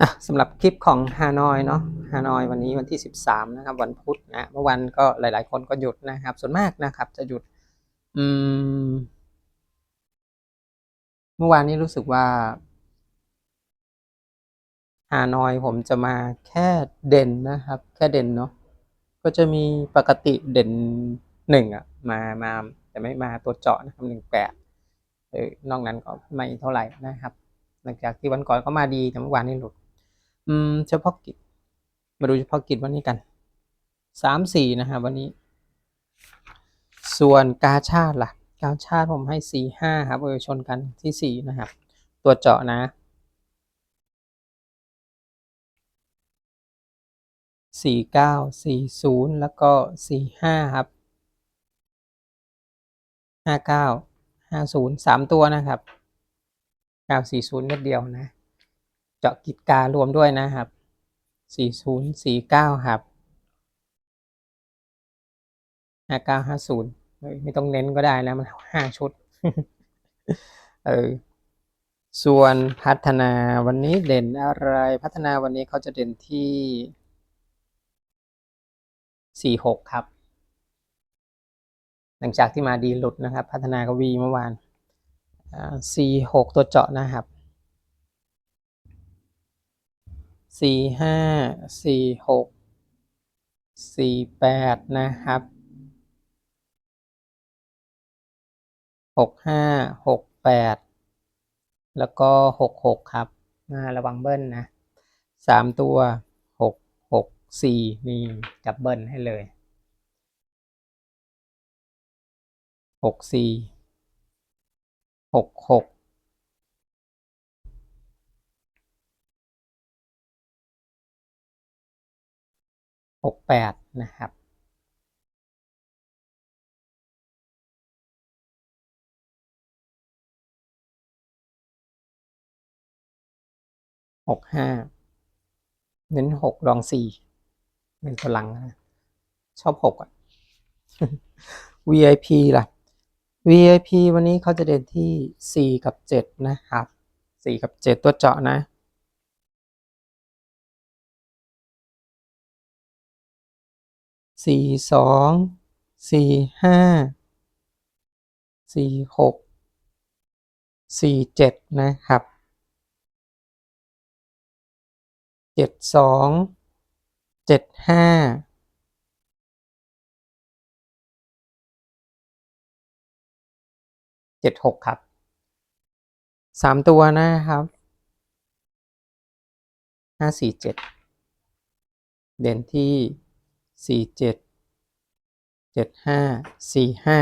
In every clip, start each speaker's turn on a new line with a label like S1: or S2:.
S1: อะสำหรับคลิปของฮานอยเนาะฮานอยวันนี้วันที่ 13 นะครับ วันพุธนะเมื่อวันก็หลาย ๆ คนก็หยุดนะครับ ส่วนมากนะครับ จะหยุดอืมเมื่อวานนี้รู้สึกว่าฮานอยผมจะมาแค่เด่นนะครับ แค่เด่นเนาะก็จะมีปกติเด่นหนึ่งอะมามาแต่ไม่มาตัวเจาะนะครับหนึ่งแปดเออนอกนั้นก็ไม่เท่าไหร่นะครับ หลังจากที่วันก่อนก็มาดีแต่เมื่อวานนี้หลุด อืมเฉพาะกิจ มาดูเฉพาะกิจวันนี้กันสามสี่นะครับวันนี้ ส่วนกาชาติล่ะ กาชาติผมให้สี่ห้าครับเออชนกันที่สี่นะครับ ตัวเจาะนะสี่เก้าสี่ศูนย์แล้วก็สี่ห้าครับห้าเก้าห้าศูนย์สามตัวนะครับเก้าสี่ศูนย์เม็ดเดียวนะาะกิจการรวมด้วยนะครับสี่ศูนย์สี่เก้าครับห้าเก้ยไม่ต้องเน้นก็ได้นะ มันห้าชุด เออ ส่วนพัฒนาวันนี้เด่นอะไร พัฒนาวันนี้เขาจะเด่นที่สี่หกครับ หลังจากที่มาดีหลุดนะครับ พัฒนาก็วีเมื่อวานสี่หกตัวเจาะนะครับ สี่ห้าสี่หกสี่แปดนะครับหกห้าหกแปดแล้วก็หกหกครับนะระวังเบิ้ลนะสามตัวหกหกสี่นี่จับเบิ้ลให้เลยหกสี่หกหก หกแปดนะครับหกห้าเน้นหกรองสี่เป็นพลังนะชอบหกอะ VIP ล่ะ VIP วันนี้เขาจะเด่นที่สี่กับเจ็ดนะครับสี่กับเจ็ดตัวเจาะนะ สี่สองสี่ห้าสี่หกสี่เจ็ดนะครับเจ็ดสองเจ็ดห้าเจ็ดหกครับสามตัวนะครับห้าสี่เจ็ดเด่นที่ สี่เจ็ดเจ็ดห้าสี่ห้า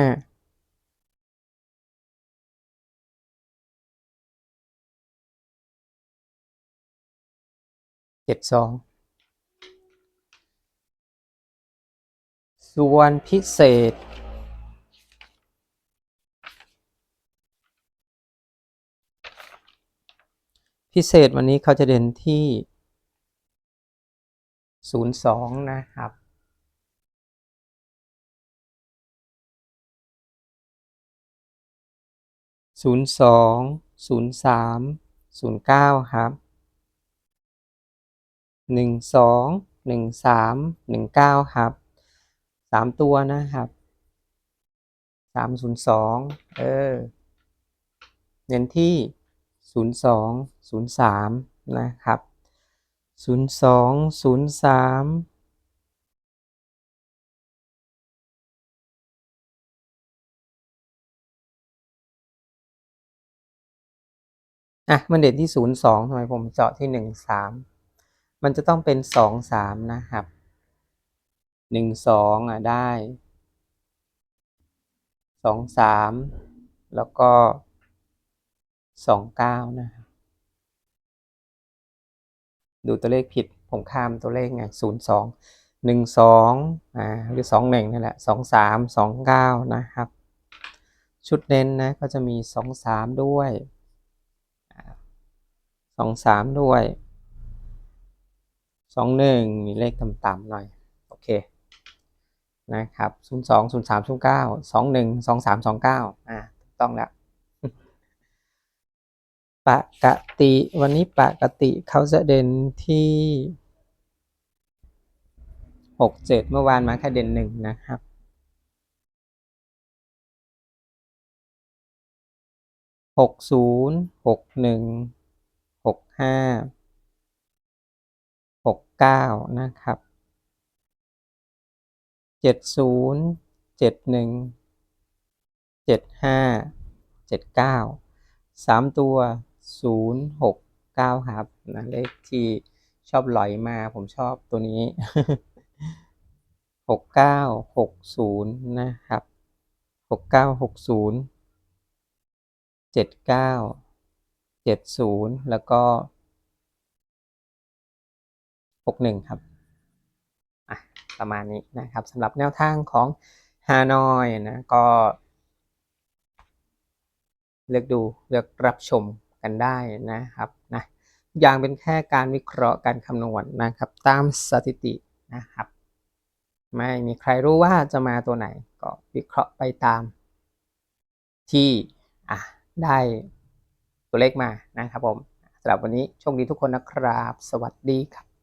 S1: เจ็ดสองส่วนพิเศษ พิเศษวันนี้เขาจะเด่นที่ศูนย์สองนะครับ 02 03 09 ครับ 12 13 19 ครับ 3 ตัวนะครับ 302 เออ เน้นที่ 02 03 นะครับ 02 03 อะมันเด่นที่ศูนย์สองทำไมผมเจาะที่หนึ่งสามมันจะต้องเป็นสองสามนะครับหนึ่งสองอะได้สองสามแล้วก็สองเก้านะครับดูตัวเลขผิดผมข้ามตัวเลขไงศูนย์สองหนึ่งสองอ่าหรือสองหนึ่งนั่แหละสองสามสองเก้านะครับ ชุดเน้นนะก็จะมีสองสามด้วย สองสามด้วยสองหนึ่งมีเลขต่ำๆหน่อย โอเค นะครับศูนย์สองศูนย์สามศูนย์เก้าสองหนึ่งสองสามสองเก้าอ่าถูกต้องแล้วปกติวันนี้ปกติเขาจะเด่นที่หกเจ็ดเมื่อวานมาแค่เด่นหนึ่งนะครับหกศูนย์หกหนึ่ง ห้าหกเก้านะครับเจ็ดศูนย์เจ็ดหนึ่งเจ็ดห้าเจ็ดเก้าสามตัวศูนย์หกเก้าครับนะเลขที่ชอบลอยมาผมชอบตัวนี้หกเก้าหกศูนย์นะครับหกเก้าหกศูนย์เจ็ดเก้า เจ็ดศูนย์แล้วก็หกหนึ่งครับอะประมาณนี้นะครับสำหรับแนวทางของฮานอยนะก็เลือกดูเลือกรับชมกันได้นะครับนะอย่างเป็นแค่การวิเคราะห์การคำนวณนะครับ ตามสถิตินะครับ ไม่มีใครรู้ว่าจะมาตัวไหนก็วิเคราะห์ไปตามที่อะได้ ตัวเลขมานะครับผมสำหรับวันนี้โชคดีทุกคนนะครับ สวัสดีครับ